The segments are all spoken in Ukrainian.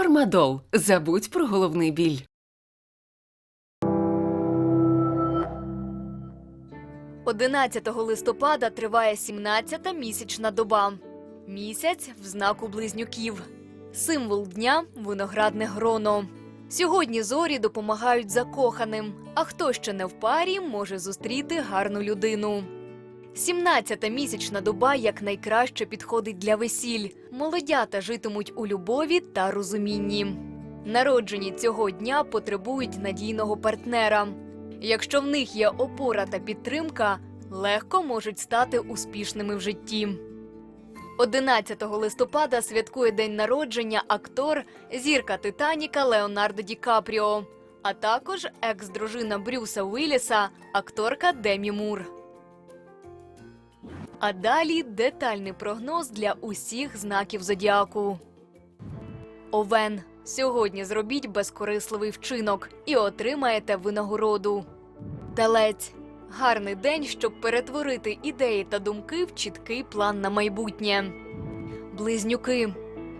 Фармадол. Забудь про головний біль. – 11 листопада триває 17-та місячна доба. Місяць в знаку близнюків. Символ дня виноградне гроно. Сьогодні зорі допомагають закоханим, а хто ще не в парі, може зустріти гарну людину. 17-та місячна доба якнайкраще підходить для весіль. Молодята житимуть у любові та розумінні. Народжені цього дня потребують надійного партнера. Якщо в них є опора та підтримка, легко можуть стати успішними в житті. 11 листопада святкує день народження актор зірка Титаніка Леонардо Ді Капріо, а також екс-дружина Брюса Уілліса, акторка Демі Мур. А далі детальний прогноз для усіх знаків зодіаку. Овен. Сьогодні зробіть безкорисливий вчинок і отримаєте винагороду. Телець. Гарний день, щоб перетворити ідеї та думки в чіткий план на майбутнє. Близнюки.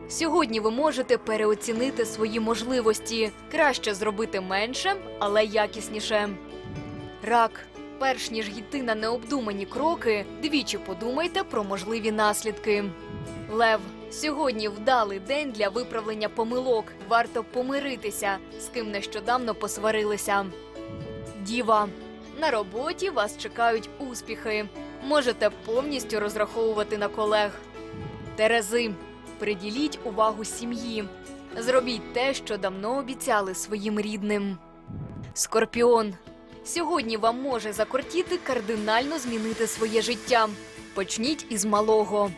Сьогодні ви можете переоцінити свої можливості, краще зробити менше, але якісніше. Рак. Перш ніж йти на необдумані кроки, двічі подумайте про можливі наслідки. Лев. Сьогодні вдалий день для виправлення помилок. Варто помиритися, з ким нещодавно посварилися. Діва. На роботі вас чекають успіхи. Можете повністю розраховувати на колег. Терези. Приділіть увагу сім'ї. Зробіть те, що давно обіцяли своїм рідним. Скорпіон. Сьогодні вам може закортіти кардинально змінити своє життя. Почніть із малого.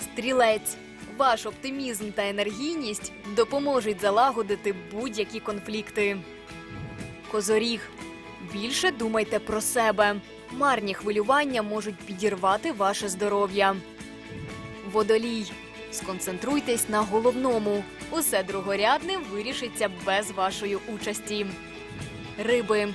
Стрілець. Ваш оптимізм та енергійність допоможуть залагодити будь-які конфлікти. Козоріг. Більше думайте про себе. Марні хвилювання можуть підірвати ваше здоров'я. Водолій. Сконцентруйтесь на головному. Усе другорядне вирішиться без вашої участі. Риби.